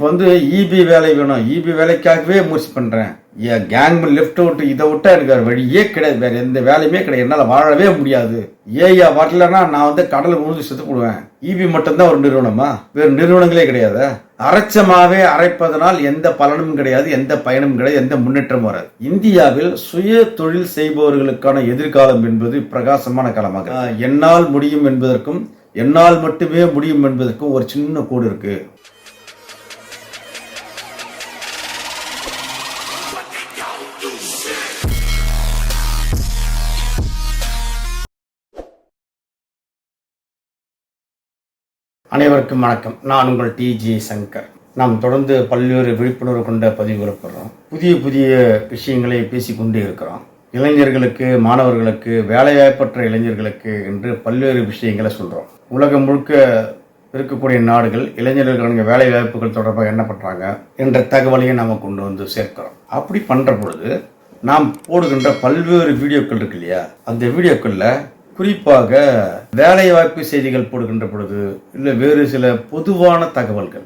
இப்போ வந்து இபி வேலை வேணும். இபி வேலைக்காகவே முயற்சி பண்ணுறேன் என் கேங் லெஃப்ட் விட்டு இதை விட்டால் எனக்கு வேற வழியே கிடையாது. வேற எந்த வேலையுமே கிடையாது. என்னால் வாழவே முடியாது. ஏயா வரலன்னா நான் வந்து கடலை முழுந்து செத்து போடுவேன். இபி மட்டும்தான் ஒரு நிறுவனமா? வேறு நிறுவனங்களே கிடையாது? அரைச்சமாகவே அரைப்பதனால் எந்த பலனும் கிடையாது எந்த பயனும் கிடையாது எந்த முன்னேற்றமும் வராது. இந்தியாவில் சுய தொழில் செய்பவர்களுக்கான எதிர்காலம் என்பது பிரகாசமான காலமாக என்னால் முடியும் என்பதற்கும் என்னால் மட்டுமே முடியும் என்பதற்கும் ஒரு சின்ன கோடு இருக்குது அனைவருக்கும் வணக்கம். நான் உங்கள் டிஜி சங்கர். நாம் தொடர்ந்து பல்வேறு விழிப்புணர்வு கொண்ட பதிவுகளை போடுறோம் புதிய புதிய விஷயங்களை பேசிக்கொண்டே இருக்கிறோம். இளைஞர்களுக்கு மாணவர்களுக்கு வேலைவாய்ப்பற்ற இளைஞர்களுக்கு என்று பல்வேறு விஷயங்களை சொல்கிறோம் உலகம் முழுக்க இருக்கக்கூடிய நாடுகள் இளைஞர்களுக்கான வேலை வாய்ப்புகள் தொடர்பாக என்ன பண்ணுறாங்க என்ற தகவலையும் நாம் கொண்டு வந்து சேர்க்கிறோம். அப்படி பண்ணுற பொழுது நாம் போடுகின்ற பல்வேறு வீடியோக்கள் இருக்கு இல்லையா? அந்த வீடியோக்களில் குறிப்பாக வேலைவாய்ப்பு செய்திகள் போடுகின்ற பொழுது இல்லை வேறு சில பொதுவான தகவல்கள்.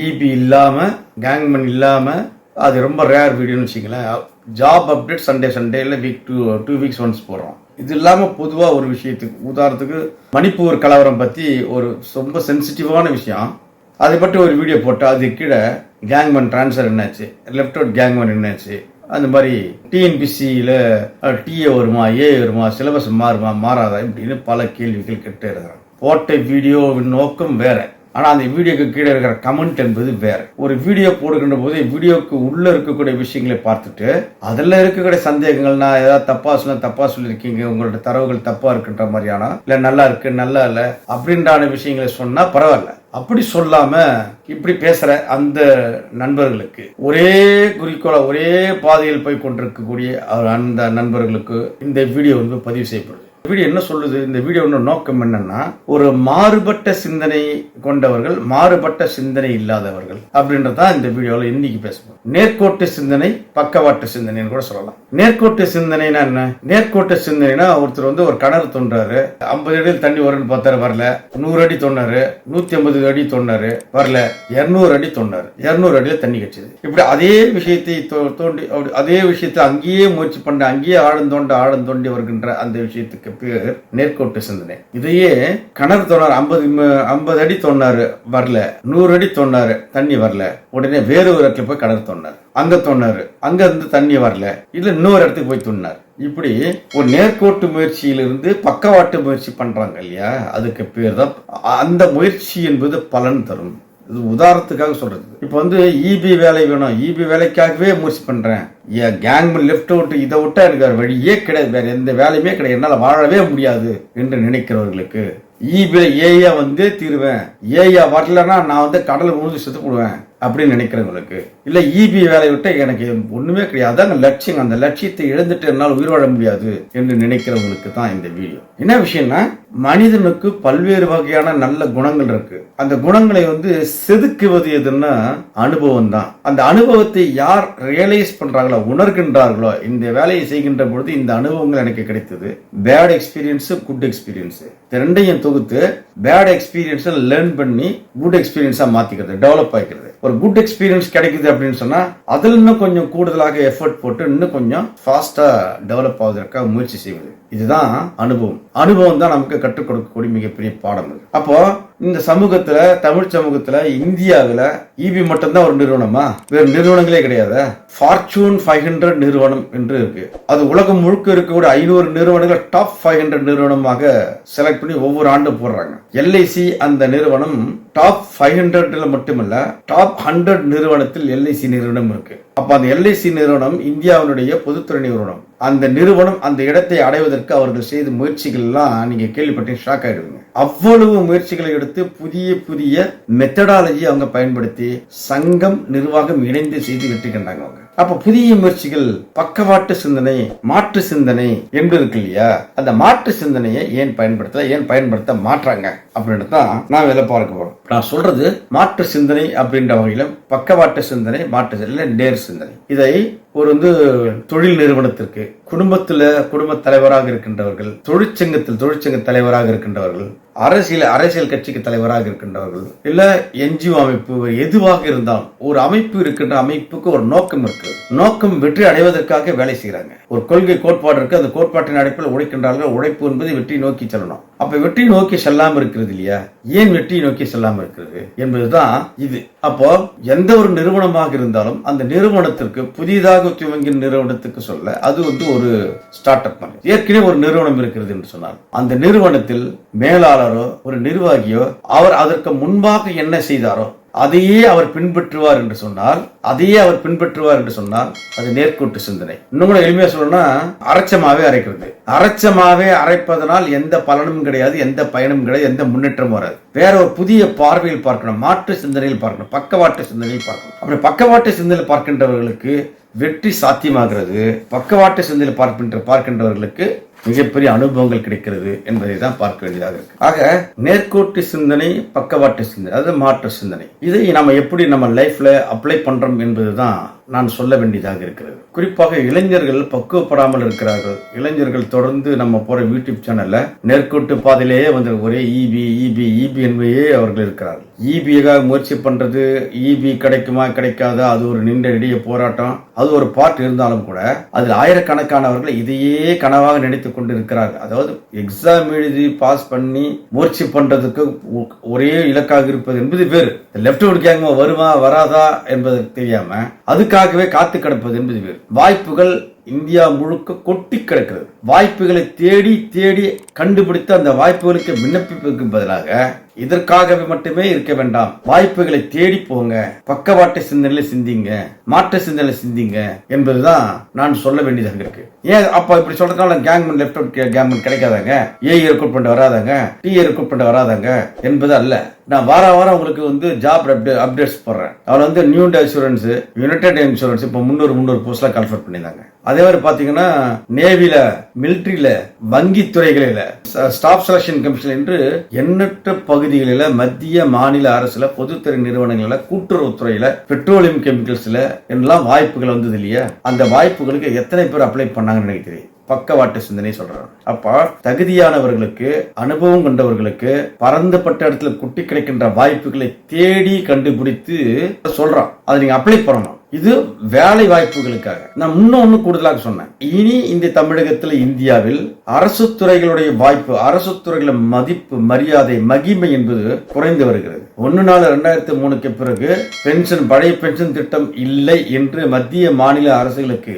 இபி இல்லாமல் கேங்மேன் இல்லாமல் அது ரொம்ப ரேர் வீடியோன்னு வச்சுங்களேன் ஜாப் அப்டேட் சண்டே சண்டே இல்லை week two two weeks once போடுறோம். இது இல்லாமல் பொதுவாக ஒரு விஷயத்துக்கு உதாரணத்துக்கு மணிப்பூர் கலவரம் பற்றி ஒரு ரொம்ப சென்சிட்டிவான விஷயம். அதை பற்றி ஒரு வீடியோ போட்டு அது கீழே கேங்மேன் ட்ரான்ஸ்ஃபர் என்னாச்சு? லெஃப்ட் அவுட் கேங்மேன் என்னாச்சு? அந்த மாதிரி டிஎன்பிசியில் டிஏ வருமா ஏ வருமா சிலபஸ் மாறுமா மாறாதா இப்படின்னு பல கேள்விகள் கேட்டு இருக்கிறாங்க போட்ட வீடியோவின் நோக்கம் வேறு. ஆனால் அந்த வீடியோக்கு கீழே இருக்கிற கமெண்ட் என்பது வேறு. ஒரு வீடியோ போடுகின்ற போது வீடியோக்கு உள்ள இருக்கக்கூடிய விஷயங்களை பார்த்துட்டு அதில் இருக்கக்கூடிய சந்தேகங்கள் நான் ஏதாவது தப்பா சொல்ல தப்பா சொல்லியிருக்கீங்க உங்களோட தரவுகள் தப்பா இருக்குன்ற மாதிரியான இல்லை நல்லா இருக்கு நல்லா இல்லை அப்படின்றான விஷயங்களை சொன்னா பரவாயில்ல. அப்படி சொல்லாம இப்படி பேசுற அந்த நண்பர்களுக்கு ஒரே குறிக்கோள ஒரே பாதையில் போய் கொண்டிருக்கக்கூடிய அந்த நண்பர்களுக்கு இந்த வீடியோ வந்து பதிவு செய்யப்படுது வீடியோ என்ன சொல்லுது? இந்த வீடியோட நோக்கம் என்னன்னா ஒரு மாறுபட்ட சிந்தனை கொண்டவர்கள் மாறுபட்ட சிந்தனை இல்லாதவர்கள் அப்படின்றதான் இந்த வீடியோல இன்னைக்கு பேசுவோம் நேர்கோட்டு சிந்தனை பக்கவாட்டு சிந்தனைன்னு கூட சொல்லலாம். நேர்கோட்டு சிந்தனைனா என்ன? நேர்கோட்டு சிந்தனைனா ஒருத்தர் வந்து ஒரு கிணறு தோன்றாரு ஐம்பது அடியில் தண்ணி வரும்னு பார்த்தாரு வரல. நூறு அடி தோண்டாரு நூத்தி ஐம்பது அடி தோண்டாரு வரல. இருநூறு அடி தோண்டாரு இருநூறு அடியில தண்ணி கிடைச்சது இப்படி அதே விஷயத்தை தோ- தோண்டி அதே விஷயத்தை அங்கேயே முயற்சி பண்ண அங்கேயே ஆழந்தோண்ட தோண்ட வருகின்ற அந்த விஷயத்துக்கு பேர் நேர்கோட்டு சிந்தனை. இதையே கிணறு தோணார் ஐம்பது ஐம்பது அடி தோண்டாரு வரல நூறு அடி தோண்டாரு தண்ணி வரல உடனே வேறு ஒரு இடத்துல போய் கிணறு தொன்னார் அங்க தோண்டாரு அங்க இருந்து தண்ணி வரல இல்ல இன்னொரு இடத்துக்கு போய் தோண்டினார் இப்படி ஒரு நேர்கோட்டு முயற்சியிலிருந்து பக்கவாட்டு முயற்சி பண்றாங்க இல்லையா? அதுக்கு பேர் தான் அந்த முயற்சி என்பது பலன் தரும். இது உதாரணத்துக்காக சொல்றது. இப்போ வந்து இபி வேலை வேணும். இபி வேலைக்காகவே முயற்சி பண்றேன். என் கேங் லெஃப்ட் விட்டு இதை விட்டா எனக்கு வேற வழியே கிடையாது. வேற எந்த வேலையுமே கிடையாது. என்னால் வாழவே முடியாது என்று நினைக்கிறவர்களுக்கு இபில ஏஐ வந்து தீருவேன். ஏஐ வரலன்னா நான் வந்து கடலை முழுந்து செத்து போடுவேன். அப்படின்னு நினைக்கிறவங்களுக்கு. இல்லை இபி வேலையை விட்டு எனக்கு ஒன்றுமே கிடையாது. அதாங்க லட்சியம். அந்த லட்சியத்தை இழந்துட்டு என்னால் உயிர் வாழ முடியாது என்று நினைக்கிறவங்களுக்கு தான் இந்த வீடியோ. என்ன விஷயம்னா மனிதனுக்கு பல்வேறு வகையான நல்ல குணங்கள் இருக்கு. அந்த குணங்களை வந்து செதுக்குவது எதுன்னா அனுபவம் தான். அந்த அனுபவத்தை யார் ரியலைஸ் பண்றாங்களோ உணர்கின்றார்களோ இந்த வேலையை செய்கின்ற பொழுது இந்த அனுபவங்கள் எனக்கு கிடைத்தது. பேட் எக்ஸ்பீரியன்ஸ் குட் எக்ஸ்பீரியன்ஸ் ரெண்டையும் தொகுத்து பேட் எக்ஸ்பீரியன்ஸை லேர்ன் பண்ணி குட் எக்ஸ்பீரியன்ஸா மாத்திக்கிறது டெவலப் ஆகிக்கிறது ஒரு குட் எக்ஸ்பீரியன்ஸ் கிடைக்குது அப்படின்னு சொன்னா அதில் இன்னும் கொஞ்சம் கூடுதலாக எஃபர்ட் போட்டு இன்னும் கொஞ்சம் ஃபாஸ்டா டெவலப் ஆவதற்காக முயற்சி செய்வது. இதுதான் அனுபவம். அனுபவம் தான் நமக்கு கற்றுக் கொடுக்கக்கூடிய மிகப்பெரிய பாடம் அப்போ இந்த சமூகத்துல தமிழ் சமூகத்துல இந்தியாவில் இபி மட்டும்தான் ஒரு நிறுவனமா? வேறு நிறுவனங்களே கிடையாது? ஃபார்ச்சூன் ஃபைவ் ஹண்ட்ரட் நிறுவனம் என்று இருக்கு. அது உலகம் முழுக்க இருக்கக்கூடிய ஐநூறு நிறுவனங்கள் டாப் ஃபைவ் ஹண்ட்ரட் நிறுவனமாக செலக்ட் பண்ணி ஒவ்வொரு ஆண்டும் போடுறாங்க. எல்ஐசி அந்த நிறுவனம் டாப் ஃபைவ் ஹண்ட்ரட்ல மட்டுமல்ல டாப் ஹண்ட்ரட் நிறுவனத்தில் எல்ஐசி நிறுவனம் இருக்கு. அப்ப அந்த எல்ஐசி நிறுவனம் இந்தியாவினுடைய பொதுத்துறை நிறுவனம். அந்த நிறுவனம் அந்த இடத்தை அடைவதற்கு அவர்கள் செய்த முயற்சிகள் எல்லாம் நீங்க கேள்விப்பட்டு ஷாக் ஆயிடுவீங்க. அவ்வளவு முயற்சிகளை எடுத்து புதிய புதிய மெத்தடாலஜி அவங்க பயன்படுத்தி சங்கம் நிர்வாகம் இணைந்து செய்து வெற்றி கண்டாங்க அவங்க. அப்ப புதிய முயற்சிகள் பக்கவாட்டு சிந்தனை மாற்று சிந்தனை என்று இருக்கு இல்லையா? அந்த மாற்று சிந்தனையை ஏன் பயன்படுத்தல ஏன் பயன்படுத்த மாற்றாங்க? அப்படின்னு தான் நான் வேலை பார்க்க போறோம். நான் சொல்றது மாற்று சிந்தனை அப்படின்ற வகையில பக்கவாட்டு சிந்தனை மாற்று சிந்தனை நேர் சிந்தனை. இதை ஒரு வந்து தொழில் நிறுவனத்திற்கு குடும்பத்துல குடும்ப தலைவராக இருக்கின்றவர்கள் தொழிற்சங்கத்தில் தொழிற்சங்க தலைவராக இருக்கின்றவர்கள் அரசியல் அரசியல் கட்சிக்கு தலைவராக இருக்கின்றவர்கள் இல்ல என்ஜிஓ அமைப்பு எதுவாக இருந்தாலும் ஒரு அமைப்பு இருக்கின்ற அமைப்புக்கு ஒரு நோக்கம் இருக்கு. நோக்கம் வெற்றி அடைவதற்காக வேலை செய்யறாங்க ஒரு கொள்கை கோட்பாடு இருக்கு. அந்த கோட்பாட்டின் அடிப்பில் உழைக்கின்றார்கள். உழைப்பு என்பது வெற்றி நோக்கி செல்லணும். அப்ப வெற்றி நோக்கி செல்லாம இருக்கிறது இல்லையா? ஏன் வெற்றி நோக்கி செல்லாம இருக்கிறது? என்பதுதான் இது. அப்போ எந்த ஒரு நிறுவனமாக இருந்தாலும் அந்த நிறுவனத்திற்கு புதிதாக துவங்கிய நிறுவனத்துக்கு சொல்ல அது வந்து ஒரு ஸ்டார்ட் அப் ஏற்கனவே ஒரு நிறுவனம் இருக்கிறது என்று சொன்னால் அந்த நிறுவனத்தில் மேலாளரோ ஒரு நிர்வாகியோ அவர் அதற்கு முன்பாக என்ன செய்தாரோ அதையே அவர் பின்பற்றுவார் என்று சொன்னால் அதையே அவர் பின்பற்றுவார் என்று சொன்னால் அது நேர்கூட்டு சிந்தனை. இன்னும் கூட எளிமையா சொல்லணும்னா அரைச்சமாவே அரைக்கிறது. அரைச்சமாவே அரைப்பதனால் எந்த பலனும் கிடையாது எந்த பயனும் கிடையாது எந்த முன்னேற்றமும் வராது. வேற ஒரு புதிய பார்வையில் பார்க்கணும் மாற்று சிந்தனையில் பார்க்கணும் பக்கவாட்டு சிந்தனையில் பார்க்கணும். அப்படி பக்கவாட்டு சிந்தனையில் பார்க்கின்றவர்களுக்கு வெற்றி சாத்தியமாகிறது. பக்கவாட்டு சிந்தனையில் பார்க்கின்ற பார்க்கின்றவர்களுக்கு மிகப்பெரிய அனுபவங்கள் கிடைக்கிறது என்பதை தான் பார்க்க வேண்டியதாக இருக்கு. ஆக நேர்கோட்டு சிந்தனை பக்கவாட்டு சிந்தனை அதாவது மாற்று சிந்தனை இதை நம்ம எப்படி நம்ம லைஃப்ல அப்ளை பண்றோம் என்பதுதான் நான் சொல்ல வேண்டியதாக இருக்கிறது. குறிப்பாக இளைஞர்கள் பக்குவப்படாமல் இருக்கிறார்கள். இளைஞர்கள் தொடர்ந்து நம்ம போற யூடியூப் சேனல்ல நேர்கோட்டு பாதையிலேயே வந்து ஒரே இபி இபி இபி என்பதையே அவர்கள் இருக்கிறார்கள். இபிக்காக முயற்சி பண்றது இபி கிடைக்குமா கிடைக்காதா அது ஒரு நீண்ட இடைய போராட்டம். அது ஒரு பார்ட் இருந்தாலும் கூட அதில் ஆயிரக்கணக்கானவர்கள் இதையே கனவாக நினைத்து கொண்டு இருக்கிறார்கள் அதாவது எக்ஸாம் எழுதி பாஸ் பண்ணி முயற்சி பண்றதுக்கு ஒ- ஒரே இலக்காக இருப்பது என்பது வேறு. லெப்ட் அவுட் வருமா வராதா என்பது தெரியாம அதுக்காகவே காத்து கிடப்பது என்பது வேறு. வாய்ப்புகள் இந்தியா முழுக்க கொட்டி கிடக்கிறது. வாய்ப்புகளை தேடி தேடி கண்டுபிடித்து அந்த வாய்ப்புகளுக்கு விண்ணப்பிப்பதற்கு பதிலாக இதற்காகவே மட்டுமே இருக்க வேண்டாம். வாய்ப்புகளை தேடி போங்க. பக்கவாட்டு சிந்தனையில சிந்திங்க. மாற்று சிந்தனையில சிந்திங்க என்பதுதான் நான் சொல்ல வேண்டியதாக இருக்கு. ஏன் அப்ப இப்படி சொல்றதுனால கேங்மன் லெப்ட் அவுட் கேங்மன் கிடைக்காதாங்க? ஏ ரெக்ரூட் பண்ண வராதாங்க? டி ரெக்ரூட் பண்ண வராதாங்க? என்பது அல்ல. நான் வார வாரம் உங்களுக்கு வந்து ஜாப் அப்டேட்ஸ் போடுறேன். அதில் வந்து நியூ இன்சூரன்ஸ் யுனைடெட் இன்சூரன்ஸ் இப்போ முன்னூறு முன்னூறு போஸ்ட்லாம் கன்ஃபர்ட் பண்ணியிருந்தாங்க. அதே மாதிரி பாத்தீங்கன்னா நேவில மிலிட்டரியில வங்கி துறைகளில ஸ்டாஃப் செலக்ஷன் கமிஷன் என்று எண்ணற்ற பகுதிகளில மத்திய மாநில அரசுல பொதுத்துறை நிறுவனங்கள்ல கூட்டுறவுத்துறையில பெட்ரோலியம் கெமிக்கல்ஸ்ல எல்லாம் வாய்ப்புகள் வந்தது இல்லையா? அந்த வாய்ப்புகளுக்கு எத்தனை பேர் அப்ளை பண்ணாங்கன்னு எனக்கு தெரியும். பக்கவாட்டு சிந்தனை சொல்றாங்க அப்ப தகுதியானவர்களுக்கு அனுபவம் கொண்டவர்களுக்கு பறந்தப்பட்ட இடத்துல குட்டி கிடைக்கின்ற வாய்ப்புகளை தேடி கண்டுபிடித்து சொல்றான். அதை நீங்க அப்ளை பண்ணணும். இது வேலை வாய்ப்புகளுக்காக நான் இன்னொன்று கூடுதலாக சொன்னேன். இனி இந்த தமிழகத்தில் இந்தியாவில் அரசு துறைகளுடைய வாய்ப்பு அரசு துறைகளின் மதிப்பு மரியாதை மகிமை என்பது குறைந்து வருகிறது. ஒன்னு நாலு ரெண்டாயிரத்தி மூணுக்கு பிறகு பென்ஷன் பழைய பென்ஷன் திட்டம் இல்லை என்று மத்திய மாநில அரசுகளுக்கு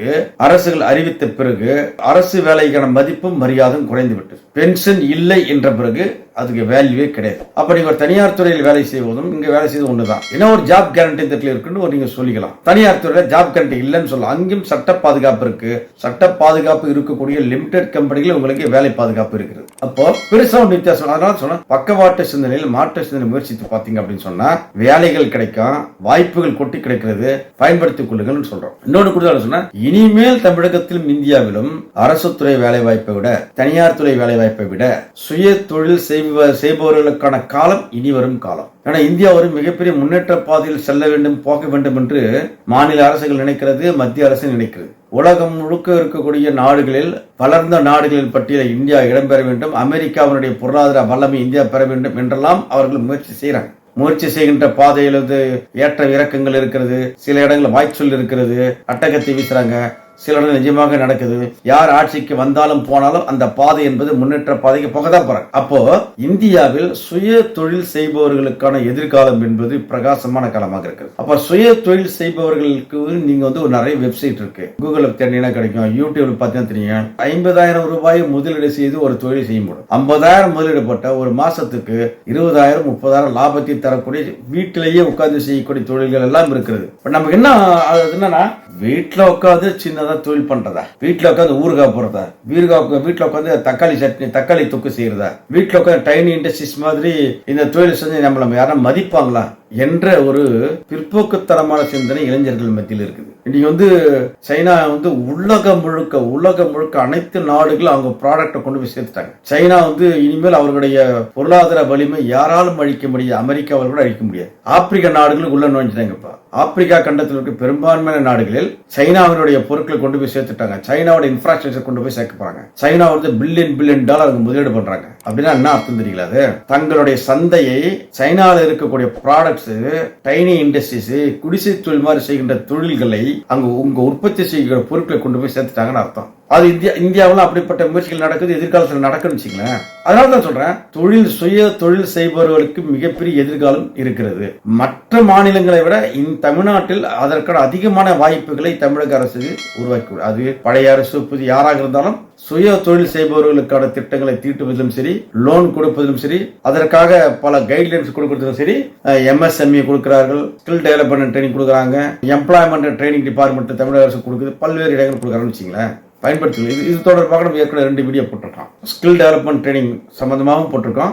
அரசுகள் அறிவித்த பிறகு அரசு வேலைக்கான மதிப்பும் மரியாதையும் குறைந்துவிட்டது. பென்ஷன் இல்லை என்ற பிறகு அதுக்கு வேல்யூவே கிடையாது. அப்ப நீங்க ஒரு தனியார் துறையில் வேலை செய்வதும் இங்க வேலை செய்வது ஒண்ணுதான். ஏன்னா ஒரு ஜாப் கேரண்டி திட்டத்தில் இருக்குன்னு ஒரு நீங்க சொல்லிக்கலாம். தனியார் துறையில ஜாப் கேரண்டி இல்லைன்னு சொல்லலாம். அங்கேயும் சட்ட பாதுகாப்பு இருக்கு. சட்ட பாதுகாப்பு இருக்கக்கூடிய லிமிடெட் கம்பெனிகள் உங்களுக்கு வேலை பாதுகாப்பு இருக்கிறது அப்போ பெருசா ஒரு வித்தியாசம் அதனால சொன்னா பக்கவாட்டு சிந்தனையில் மாற்று சிந்தனை முயற்சித்து பாத்தீங்க அப்படின்னு சொன்னா வேலைகள் கிடைக்கும் வாய்ப்புகள் கொட்டி கிடைக்கிறது பயன்படுத்திக் கொள்ளுங்கள்னு சொல்றோம். இன்னொன்று கூடுதலாக சொன்னா இனிமேல் தமிழகத்திலும் இந்தியாவிலும் அரசு துறை வேலை வாய்ப்பை விட தனியார் துறை வேலை வாய்ப்பை விட சுய தொழில் செய்வ செய்பவர்களுக்கான காலம் இனி வரும் காலம். ஏன்னா இந்தியா ஒரு மிகப்பெரிய முன்னேற்ற பாதையில் செல்ல வேண்டும் போக வேண்டும் என்று மாநில அரசுகள் நினைக்கிறது மத்திய அரசு நினைக்கிறது. உலகம் முழுக்க இருக்கக்கூடிய நாடுகளில் வளர்ந்த நாடுகளின் பட்டியலில் இந்தியா இடம்பெற வேண்டும் அமெரிக்காவினுடைய பொருளாதார வல்லமை இந்தியா பெற வேண்டும் என்றெல்லாம் அவர்கள் முயற்சி செய்கிறாங்க முயற்சி செய்கின்ற பாதையில் ஏற்ற இறக்கங்கள் இருக்கிறது சில இடங்களில் வாய்ச்சொல் இருக்கிறது அட்டகத்தை வீசுறாங்க. சில இடங்கள் நிஜமாக நடக்குது. யார் ஆட்சிக்கு வந்தாலும் போனாலும் அந்த பாதை என்பது முன்னேற்ற பாதைக்கு போக தான் போறாங்க அப்போ இந்தியாவில் சுய தொழில் செய்பவர்களுக்கான எதிர்காலம் என்பது பிரகாசமான காலமாக இருக்குது. அப்ப சுய தொழில் செய்பவர்களுக்கு நீங்க வந்து ஒரு நிறைய வெப்சைட் இருக்கு. கூகுள்ல தேடினா கிடைக்கும். யூடியூப்ல பார்த்தீங்கன்னா தெரியும். ஐம்பதாயிரம் ரூபாய் முதலீடு செய்து ஒரு தொழில் செய்ய முடியும். ஐம்பதாயிரம் முதலீடு போட்ட ஒரு மாசத்துக்கு இருபதாயிரம் முப்பதாயிரம் லாபத்தை தரக்கூடிய வீட்டிலேயே உட்கார்ந்து செய்யக்கூடிய தொழில்கள் எல்லாம் இருக்கிறது. நமக்கு என்ன என்னன்னா வீட்டில் உட்காந்து சின்னதாக தொழில் பண்றதா? வீட்டில் உட்காந்து ஊறுகாய் போடுறதா? வீறுகாய் வீட்டில் உட்காந்து தக்காளி சட்னி தக்காளி தொக்கு செய்யறதா? வீட்டில் உட்காந்து டைனி இண்டஸ்ட்ரீஸ் மாதிரி இந்த தொழில் செஞ்சு நம்மளை யாரும் மதிப்பாங்களா? என்ற ஒரு பிற்போக்குத்தனமான சிந்தனை இளைஞர்கள் மத்தியில் இருக்குது. இன்னைக்கு வந்து சைனா வந்து உலகம் முழுக்க உலகம் முழுக்க அனைத்து நாடுகளும் அவங்க ப்ராடக்டை கொண்டு போய் சேர்த்துட்டாங்க. சைனா வந்து இனிமேல் அவர்களுடைய பொருளாதார வலிமை யாராலும் அழிக்க முடியாது. அமெரிக்காவால் கூட அழிக்க முடியாது. ஆப்பிரிக்க நாடுகளுக்கு உள்ள நுழைஞ்சிட்டாங்கப்பா. ஆப்பிரிக்கா கண்டத்தில் இருக்க பெரும்பான்மையான நாடுகளில் சைனாவினுடைய பொருட்களை கொண்டு போய் சேர்த்துட்டாங்க. சைனாவோட இன்ஃப்ராஸ்ட்ரக்சர் கொண்டு போய் சேர்க்க போறாங்க. சைனா வந்து பில்லியன் பில்லியன் டாலர் முதலீடு பண்றாங்க. அப்படின்னா என்ன அர்த்தம் தெரியல அது? தங்களுடைய சந்தையை சைனாவில் இருக்கக்கூடிய ப்ராடக்ட்ஸ் டைனி இண்டஸ்ட்ரீஸ் குடிசை தொழில் மாதிரி செய்கின்ற தொழில்களை அங்கே உங்க உற்பத்தி செய்கிற பொருட்களை கொண்டு போய் சேர்த்துட்டாங்கன்னு அர்த்தம். அது இந்தியா இந்தியாவில் அப்படிப்பட்ட முயற்சிகள் நடக்குது எதிர்காலத்தில் நடக்குன்னு வச்சுங்களேன் அதனால தான் சொல்றேன் தொழில் சுய தொழில் செய்பவர்களுக்கு மிகப்பெரிய எதிர்காலம் இருக்கிறது. மற்ற மாநிலங்களை விட இந்த தமிழ்நாட்டில் அதற்கான அதிகமான வாய்ப்புகளை தமிழக அரசு உருவாக்கி அது பழைய அரசு புது யாராக இருந்தாலும் சுய தொழில் செய்பவர்களுக்கான திட்டங்களை தீட்டுவதிலும் சரி லோன் கொடுப்பதிலும் சரி அதற்காக பல கைட்லைன்ஸ் கொடுக்கறதும் சரி எம்எஸ்எம்இ கொடுக்கிறார்கள் ஸ்கில் டெவலப்மெண்ட் ட்ரைனிங் கொடுக்குறாங்க எம்ப்ளாய்மெண்ட் ட்ரைனிங் டிபார்ட்மெண்ட் தமிழக அரசு கொடுக்குது பல்வேறு இடங்கள் கொடுக்குறாங்கன்னு வச்சுங்களேன் பயன்படுத்தி இது இது தொடர்பாக நம்ம ஏற்கனவே ரெண்டு வீடியோ போட்டிருக்கோம். ஸ்கில் டெவலப்மெண்ட் ட்ரைனிங் சம்பந்தமாகவும் போட்டிருக்கோம்.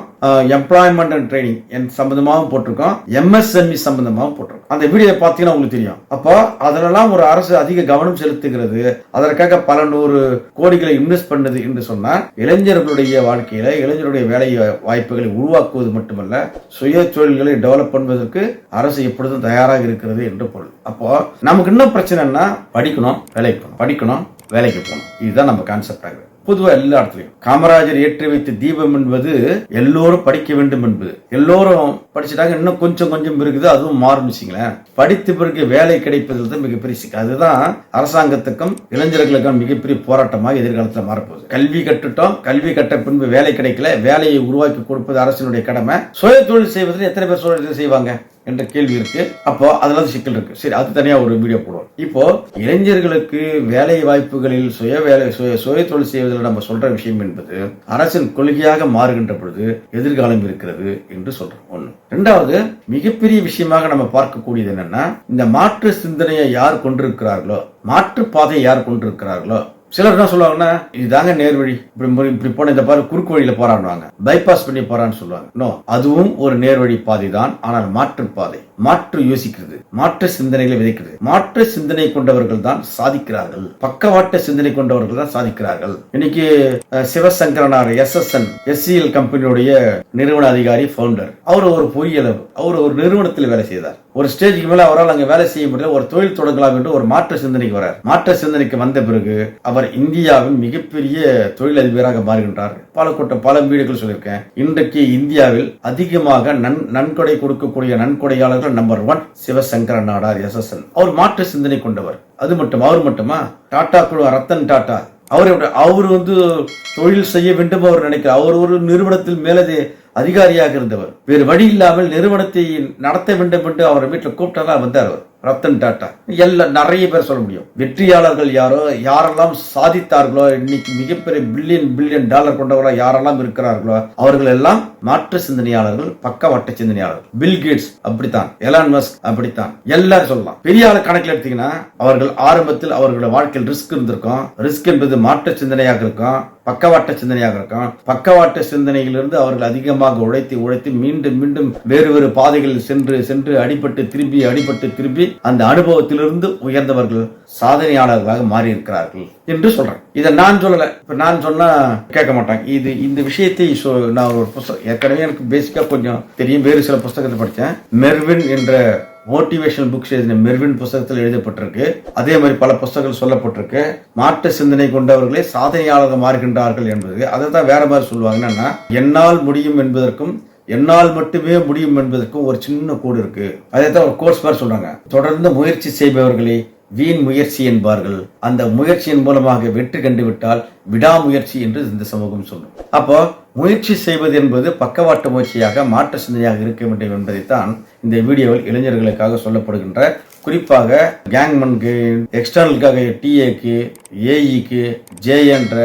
எம்ப்ளாய்மெண்ட் அண்ட் ட்ரைனிங் என் சம்பந்தமாகவும் போட்டிருக்கோம். எம்எஸ்எம்இ சம்பந்தமாகவும் போட்டிருக்கோம். அந்த வீடியோ பார்த்தீங்கன்னா உங்களுக்கு தெரியும். அப்போ அதிலெல்லாம் ஒரு அரசு அதிக கவனம் செலுத்துகிறது. அதற்காக பல நூறு கோடிகளை இன்வெஸ்ட் பண்ணுது என்று சொன்னால் இளைஞர்களுடைய வாழ்க்கையில இளைஞருடைய வேலை வாய்ப்புகளை உருவாக்குவது மட்டுமல்ல சுய தொழில்களை டெவலப் பண்ணுவதற்கு அரசு எப்பொழுதும் தயாராக இருக்கிறது என்று பொருள். அப்போ நமக்கு என்ன? பிரச்சனைன்னா படிக்கணும் வேலைக்கு போகணும். படிக்கணும் வேலைக்கு போகணும். இதுதான் நம்ம கான்செப்ட் ஆகுது பொதுவாக எல்லா இடத்துலையும். காமராஜர் ஏற்றி வைத்த தீபம் என்பது எல்லோரும் படிக்க வேண்டும் என்பது. எல்லோரும் படிச்சுட்டாங்க இன்னும் கொஞ்சம் கொஞ்சம் இருக்குது அதுவும் மாறும் வச்சுங்களேன் படித்த பிறகு வேலை கிடைப்பதில் தான் மிகப்பெரிய சிக்கல். அதுதான் அரசாங்கத்துக்கும் இளைஞர்களுக்கும் மிகப்பெரிய போராட்டமாக எதிர்காலத்தில் மாறப்போகுது. கல்வி கட்டுட்டோம் கல்வி கட்ட பின்பு வேலை கிடைக்கல வேலையை உருவாக்கி கொடுப்பது அரசினுடைய கடமை. சுய தொழில் செய்வதில் எத்தனை பேர் சுய செய்வாங்க? என்ற கேள்வி இருக்கு. அப்போ அதுல சிக்கல் இருக்கு. சரி அது தனியா ஒரு வீடியோ போடுவோம். இப்போ இளைஞர்களுக்கு வேலை வாய்ப்புகளில் சுய வேலை சுய சுய தொழில் செய்வதில் நம்ம சொல்ற விஷயம் என்பது அரசின் கொள்கையாக மாறுகின்ற பொழுது எதிர்காலம் இருக்கிறது என்று சொல்றோம். ஒன்று ரெண்டாவது மிகப்பெரிய விஷயமாக நம்ம பார்க்கக்கூடியது என்னன்னா இந்த மாற்று சிந்தனையை யார் கொண்டிருக்கிறார்களோ மாற்று பாதையை யார் கொண்டிருக்கிறார்களோ சிலர் என்ன சொல்லுவாங்கன்னா இதுதாங்க நேர்வழி. இப்படி இப்படி போன இந்த பாரு குறுக்கு வழியில போறான்வாங்க பைபாஸ் பண்ணி போறான்னு சொல்லுவாங்க. நோ அதுவும் ஒரு நேர்வழி பாதை தான் ஆனால் மாற்று பாதை. மாற்று யோசிக்கிறது மாற்று சிந்தனைகளை விதைக்கிறது. மாற்று சிந்தனை கொண்டவர்கள் தான் சாதிக்கிறார்கள். பக்கவாட்டு சிந்தனை கொண்டவர்கள் தான் சாதிக்கிறார்கள். இன்னைக்கு அஹ், சிவசங்கரனார் என் எஸ்சிஎல் கம்பெனியுடைய நிறுவன அதிகாரி பவுண்டர் அவர் ஒரு பொறியியலர். அவர் ஒரு நிறுவனத்தில் வேலை செய்தார். ஒரு ஸ்டேஜுக்கு மேல அவரால் அங்க வேலை செய்ய முடியல. ஒரு தொழில் தொடங்கலாம் என்று ஒரு மாற்று சிந்தனைக்கு வரார். மாற்று சிந்தனைக்கு வந்த பிறகு அவர் இந்தியாவின் மிகப்பெரிய தொழிலதிபராக மாறுகின்றார். பல கூட்டம் பல வீடுகள் சொல்லியிருக்கேன். இன்றைக்கு இந்தியாவில் அதிகமாக நன் நன்கொடை கொடுக்கக்கூடிய நன்கொடையாளர்கள் number one Sivasankara Nadar SSN அவர் மாற்று சிந்தனை கொண்டவர். அது மட்டும் அவர் மட்டுமா? டாடா குழு ரத்தன் டாடா. அவர் அவர் வந்து தொழில் செய்ய வேண்டும் அவர் நினைக்கிறார். அவர் ஒரு நிறுவனத்தில் மேலதே அதிகாரியாக இருந்தவர். வேறு வழி இல்லாமல் நிறுவனத்தை நடத்த வேண்டும் என்று அவர் வீட்டில் கூப்பிட்டதா வந்தார் அவர். ரத்தன் டாட்டா. எல்லாம் நிறைய பேர் சொல்ல முடியும். வெற்றியாளர்கள் யாரோ யாரெல்லாம் சாதித்தார்களோ இன்னைக்கு மிகப்பெரிய பில்லியன் பில்லியன் டாலர் கொண்டவர்களோ யாரெல்லாம் இருக்கிறார்களோ அவர்கள் எல்லாம் மாற்று சிந்தனையாளர்கள் பக்கவட்ட சிந்தனையாளர்கள். பில் கேட்ஸ் அப்படித்தான் எலான் மஸ்க் அப்படித்தான். எல்லாரும் சொல்லலாம். பெரிய ஆளு கணக்கில் எடுத்தீங்கன்னா அவர்கள் ஆரம்பத்தில் அவர்களோட வாழ்க்கையில் ரிஸ்க் இருந்திருக்கும். ரிஸ்க் என்பது மாற்று சிந்தனையாக இருக்கும். பக்கவாட்ட சிந்தனையாக இருக்கும் பக்கவாட்டு சிந்தனையிலிருந்து அவர்கள் அதிகமாக உழைத்து உழைத்து மீண்டும் மீண்டும் வேறு வேறு பாதைகளில் சென்று சென்று அடிபட்டு திரும்பி அடிபட்டு திரும்பி அந்த அனுபவத்திலிருந்து உயர்ந்தவர்கள் சாதனையாளர்களாக மாறியிருக்கிறார்கள் என்று சொல்றேன். இதை நான் சொல்லல. இப்ப நான் சொன்னா கேட்க மாட்டாங்க. இது இந்த விஷயத்தை நான் ஒரு புஸ்தகம் ஏற்கனவே எனக்கு பேசிக்கா கொஞ்சம் தெரியும். வேறு சில புஸ்தகத்தை படித்தேன். மெர்வின் என்ற மோட்டிவேஷனல் புக்ஸ் எழுதின மெர்வின் புஸ்தகத்தில் எழுதப்பட்டிருக்கு. அதே மாதிரி பல புஸ்தகங்கள் சொல்லப்பட்டிருக்கு. மாற்று சிந்தனை கொண்டவர்களே சாதனையாளர்கள் மாறுகின்றார்கள் என்பது. அதை தான் வேற மாதிரி சொல்லுவாங்க. என்னன்னா என்னால் முடியும் என்பதற்கும் என்னால் மட்டுமே முடியும் என்பதற்கும் ஒரு சின்ன கோடு இருக்கு. அதே தான் ஒரு கோர்ஸ் மாதிரி சொல்றாங்க. தொடர்ந்து முயற்சி செய்பவர்களே வீண் முயற்சி என்பார்கள். அந்த முயற்சியின் மூலமாக வெற்றி கண்டுவிட்டால் விடாமுயற்சி என்று இந்த சமூகம் சொல்லும். அப்போ முயற்சி செய்வது என்பது பக்கவாட்டு முயற்சியாக மாற்று சிந்தனையாக இருக்க வேண்டும் என்பதைத்தான் இந்த வீடியோவில் இளைஞர்களுக்காக சொல்லப்படுகின்ற குறிப்பாக கேங்மனுக்கு எக்ஸ்டர்னலுக்காக டிஏக்கு ஏஇக்கு ஜே என்ற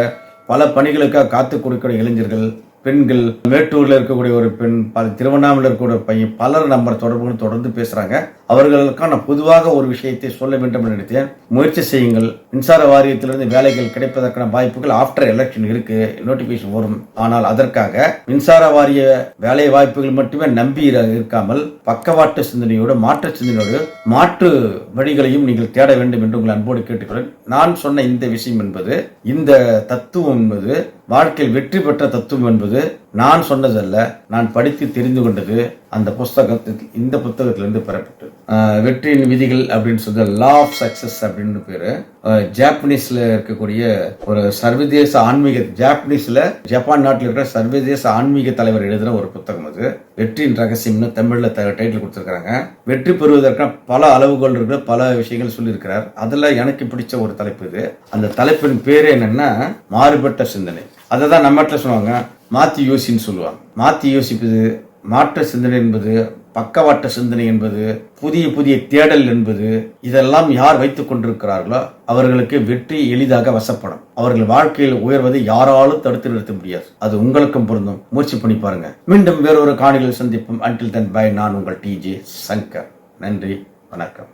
பல பணிகளுக்காக காத்து கொடுக்கிற இளைஞர்கள் பெண்கள் மேட்டூரில் இருக்கக்கூடிய ஒரு பெண் பல திருவண்ணாமலை இருக்கக்கூடிய ஒரு பையன் பலர் நம்ம தொடர்புகள் தொடர்ந்து பேசுறாங்க. அவர்களுக்கான பொதுவாக ஒரு விஷயத்தை சொல்ல வேண்டும் என்று நினைத்தேன். முயற்சி செய்யுங்கள். மின்சார வாரியத்திலிருந்து வேலைகள் கிடைப்பதற்கான வாய்ப்புகள் ஆஃப்டர் எலெக்ஷன் இருக்கு. நோட்டிபிகேஷன் வரும். ஆனால் அதற்காக மின்சார வாரிய வேலை வாய்ப்புகள் மட்டுமே நம்பி இருக்காமல் பக்கவாட்டு சிந்தனையோடு மாற்று சிந்தனையோடு மாற்று வழிகளையும் நீங்கள் தேட வேண்டும் என்று உங்கள் அன்போடு கேட்டுக்கிறேன் நான் சொன்ன இந்த விஷயம் என்பது இந்த தத்துவம் என்பது வாழ்க்கையில் வெற்றி பெற்ற தத்துவம் என்பது நான் சொன்னதல்ல நான் படித்து தெரிந்து கொண்டது அந்த புஸ்தகத்தில் இந்த புத்தகத்திலிருந்து பெறப்பட்டு. வெற்றியின் விதிகள் அப்படின்னு சொல்ற லா ஆஃப் சக்சஸ் அப்படின்னு பேரு. ஜாப்பனீஸ்ல இருக்கக்கூடிய ஒரு சர்வதேச ஆன்மீக ஜாப்பனீஸ்ல ஜப்பான் நாட்டில் இருக்கிற சர்வதேச ஆன்மீக தலைவர் எழுதின ஒரு புத்தகம் அது. வெற்றியின் ரகசியம்னு தமிழ்ல டைட்டில் கொடுத்துருக்காங்க வெற்றி பெறுவதற்கான பல அளவுகள் இருக்கு பல விஷயங்கள் சொல்லியிருக்கிறார். அதுல எனக்கு பிடிச்ச ஒரு தலைப்பு இது. அந்த தலைப்பின் பேரு என்னன்னா மாறுபட்ட சிந்தனை. அதை தான் நம்மகிட்ட சொல்லுவாங்க. மாற்றி யோசின்னு சொல்லுவாங்க. மாற்றி யோசிப்பது மாற்ற சிந்தனை என்பது பக்கவாட்ட சிந்தனை என்பது புதிய புதிய தேடல் என்பது இதெல்லாம் யார் வைத்துக் கொண்டிருக்கிறார்களோ அவர்களுக்கு வெற்றி எளிதாக வசப்படும். அவர்கள் வாழ்க்கையில் உயர்வதை யாராலும் தடுத்து நிறுத்த முடியாது. அது உங்களுக்கும் பொருந்தும். முயற்சி பண்ணி பாருங்க. மீண்டும் வேறொரு காணிகள் சந்திப்போம். அன்டில் தன் பை நான் உங்கள் டிஜே சங்கர் நன்றி. வணக்கம்.